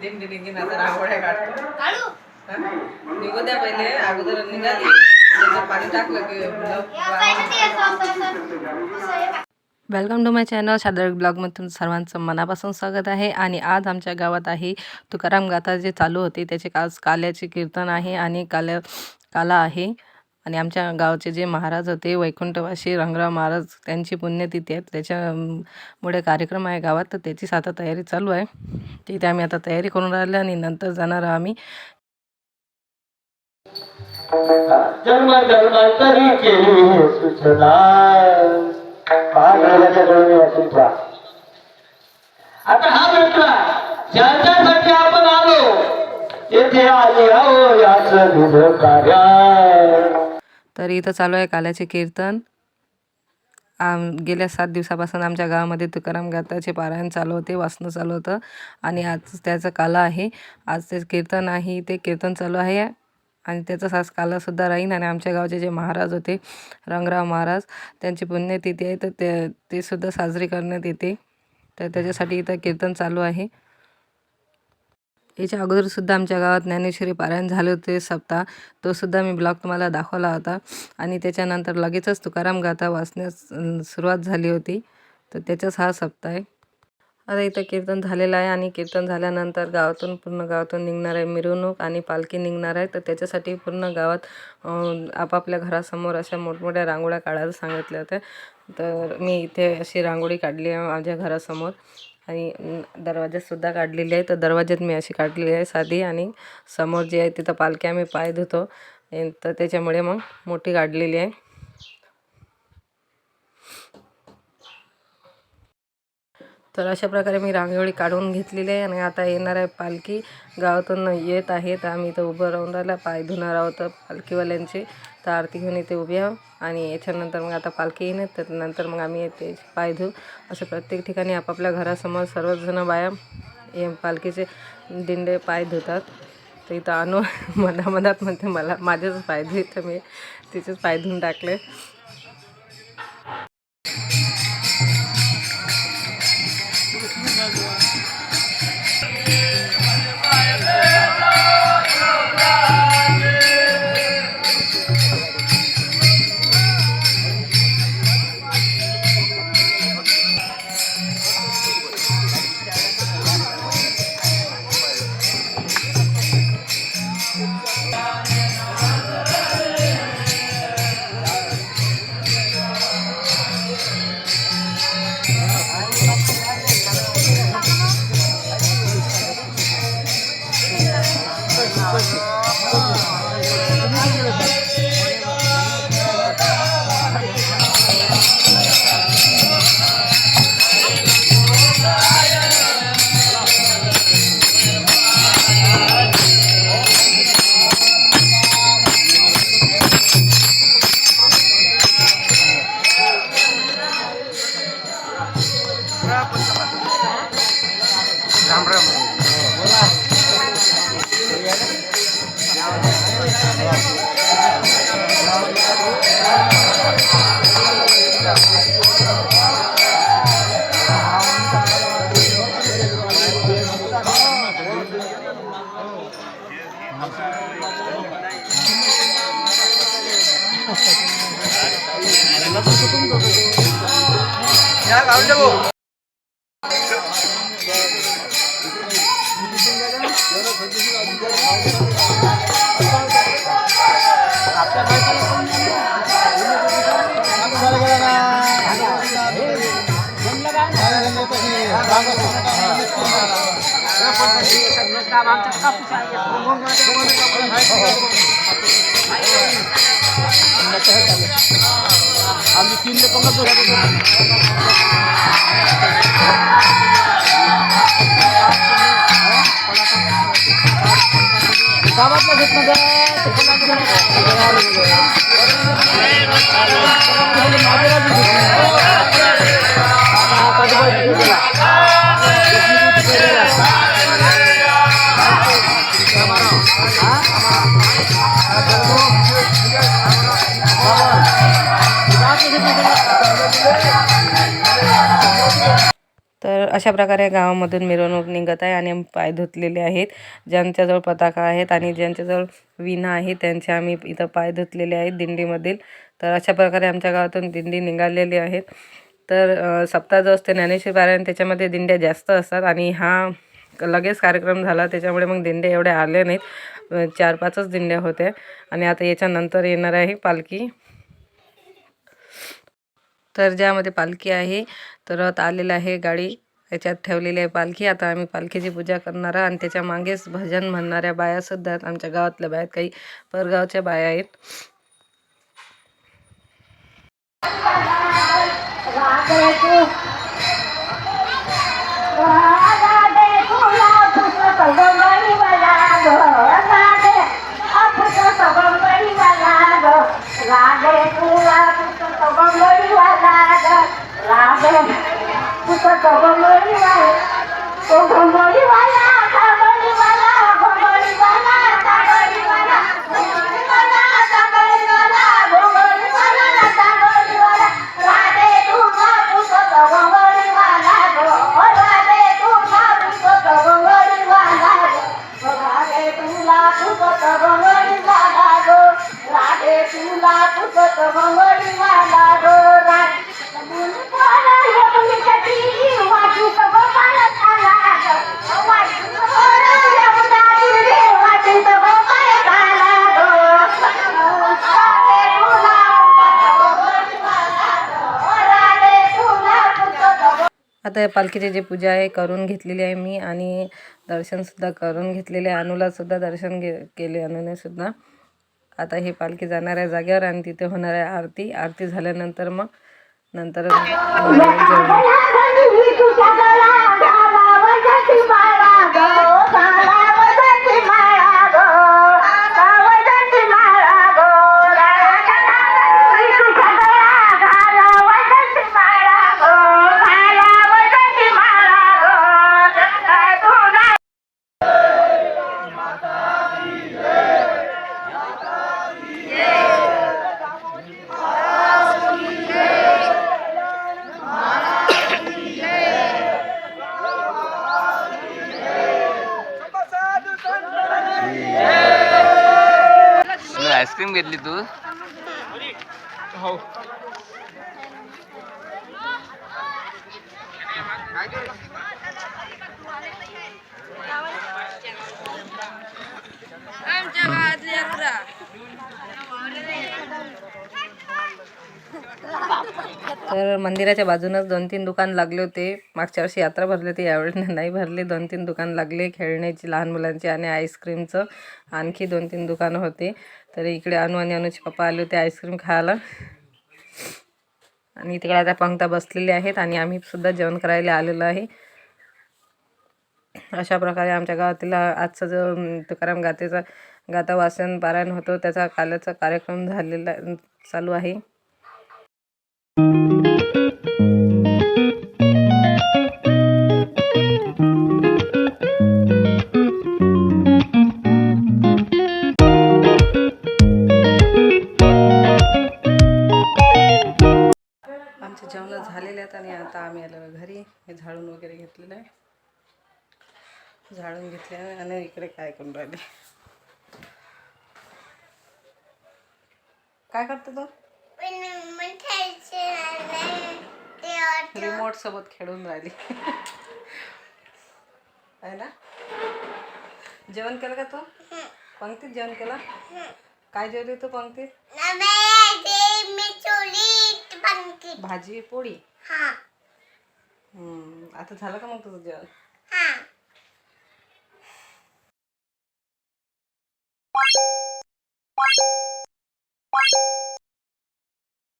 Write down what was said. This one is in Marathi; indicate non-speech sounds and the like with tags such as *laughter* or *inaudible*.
दिंडी निघीन काढतो निघू द्या पहिले अगोदर निघाली पाणी टाकलं की वेलकम टू माय चॅनल शादर ब्लॉगमध्ये तुमचं सर्वांचं मनापासून स्वागत आहे. आणि आज आमच्या गावात आहे तुकाराम गाथा जे चालू होते त्याचे आज काल्याचे कीर्तन आहे आणि काल्या काला आहे. आणि आमच्या गावचे जे महाराज होते वैकुंठवासी रंगराव महाराज त्यांची पुण्यतिथी आहे. त्याच्यामुळे कार्यक्रम आहे गावात तर त्याचीच आता तयारी चालू आहे. तिथे आम्ही आता तयारी करून राहिलो आणि नंतर जाणार आम्ही. जन्म जन्मांतरी केली आता हा मित्र ज्यांच्यासाठी आपण आलो येथे आली आहो याच कार्य तर इथं चालू आहे काल्याचे कीर्तन. आम गेल्या सात दिवसापासून आमच्या गावामध्ये तुकाराम गाताचे पारायण चालू होते वाचणं चालू होतं आणि आज त्याचं काला आहे. आज ते कीर्तन आहे ते कीर्तन चालू आहे आणि त्याचा आज कालासुद्धा राहीन आणि आमच्या गावचे जे महाराज होते रंगराव महाराज त्यांची पुण्यतिथी आहे तर ते ते सुद्धा साजरी करण्यात येते. तर त्याच्यासाठी इथं कीर्तन चालू आहे. याच्या अगोदरसुद्धा आमच्या गावात ज्ञानेश्वरी पारायण झाले होते सप्ताह. तो सुद्धा मी ब्लॉग तुम्हाला दाखवला होता. आणि त्याच्यानंतर लगेचच तुकाराम गाथा वाचण्यास सुरुवात झाली होती. तर त्याचाच हा सप्ताह आहे. आता इथं कीर्तन झालेलं आहे आणि कीर्तन झाल्यानंतर गावातून पूर्ण गावातून निघणार आहे मिरवणूक आणि पालखी निघणार आहे. तर त्याच्यासाठी पूर्ण गावात आपापल्या घरासमोर अशा मोठमोठ्या रांगोळ्या काढायला सांगितल्या होत्या. तर मी इथे अशी रांगोळी काढली आहे माझ्या घरासमोर. आणि दरवाजातसुद्धा दरवाज्यातसुद्धा काढलेली आहे तर दरवाज्यात मी अशी काढलेली आहे साधी आणि समोर जी आहे तिथं पालखी आम्ही पाय धुतो. तर त्याच्यामुळे मग मोठी काढलेली आहे. तर अशा प्रकारे मी रांगोळी काढून घेतलेली आहे आणि आता येणार आहे पालखी. गावातून येत आहे. तर आम्ही इथं उभं राहून राहिला. पाय धुणार आहोत पालखीवाल्यांचे. तर आरती घेऊन इथे उभी आहो आणि याच्यानंतर मग आता पालखी येणे तर नंतर मग आम्ही येते पाय धुऊ असं प्रत्येक ठिकाणी आपापल्या घरासमोर सर्वजणं बाया हे पालखीचे दिंडे पाय धुतात. तर इथं आणू *laughs* मधामधात म्हणते मला माझेच पाय धुई तर मी तिचेच पाय धुवून टाकले. સાંભળે Ya, kau. आम्ही तीनले पंगत गावातला घेत ना अशा प्रकारे गावामधून मिरवणूक निघत आहे आणि पाय धुतलेले आहेत. ज्यांच्याजवळ पताका आहेत आणि ज्यांच्याजवळ विणा आहे त्यांचे आम्ही इथं पाय धुतलेले आहेत दिंडीमधील. तर अशा प्रकारे आमच्या गावातून दिंडी निघालेली आहेत तर सप्ताह जो असते ज्ञानेश्वर पारायण त्याच्यामध्ये दिंड्या जास्त असतात आणि हा लगेच कार्यक्रम झाला. त्याच्यामुळे मग दिंड्या एवढ्या आले नाहीत. चार पाचच दिंड्या होत्या आणि आता याच्यानंतर येणार आहे पालखी. तर ज्यामध्ये पालखी आहे तर आलेलं आहे गाडी. याच्यात ठेवलेली आहे पालखी. आता आम्ही पालखीची पूजा करणार आहे आणि त्याच्या मागेच भजन म्हणणाऱ्या बायासुद्धा आहेत. आमच्या गावातल्या बाया आहेत. काही परगावच्या बाया आहेत. आता पालखीची जी पूजा आहे करून घेतलेली आहे मी आणि दर्शनसुद्धा करून घेतलेले आहे अनुलासुद्धा दर्शन घे केले अनुनेसुद्धा आता ही पालखी जाणार आहे जागेवर आणि तिथे होणार आहे आरती आरती झाल्यानंतर मग नंतर जेवण आईस्क्रीम घेतली तू? तर मंदिराच्या बाजूनच दोन तीन दुकान लागले होते. मागच्या वर्षी यात्रा भरली होती यावेळी *laughs* नाही भरले. दोन तीन दुकान लागले खेळण्याची लहान मुलांची आणि आईस्क्रीमचं. आणखी दोन तीन दुकानं होते. तर इकडे अनु आणि अनुचे पप्पा आले होते आईस्क्रीम खायला. आणि तिकडे आता पंक्ता बसलेल्या आहेत आणि आम्ही सुद्धा जेवण करायला आलेलो आहे. अशा प्रकारे आमच्या गावातील आजचा जो तुकाराम गातेचा गाता वाचन पारायण होतो त्याचा कालचा कार्यक्रम झालेला चालू आहे. आमचे जेवण झालेले आहेत आणि आता आम्ही आलो घरी. हे झाडून वगैरे घेतलेलं आहे झाडून घेतले आणि इकडे काय करून राहिले? काय करतो तो? रिमोट सोबत खेळून राहिली. आहे ना? जेवण केलं का तू? पंक्तीत जेवण केलं? काय जेवली तू पंक्तीत? भाजी पोळी? आता झालं का मग तुझं जेवण?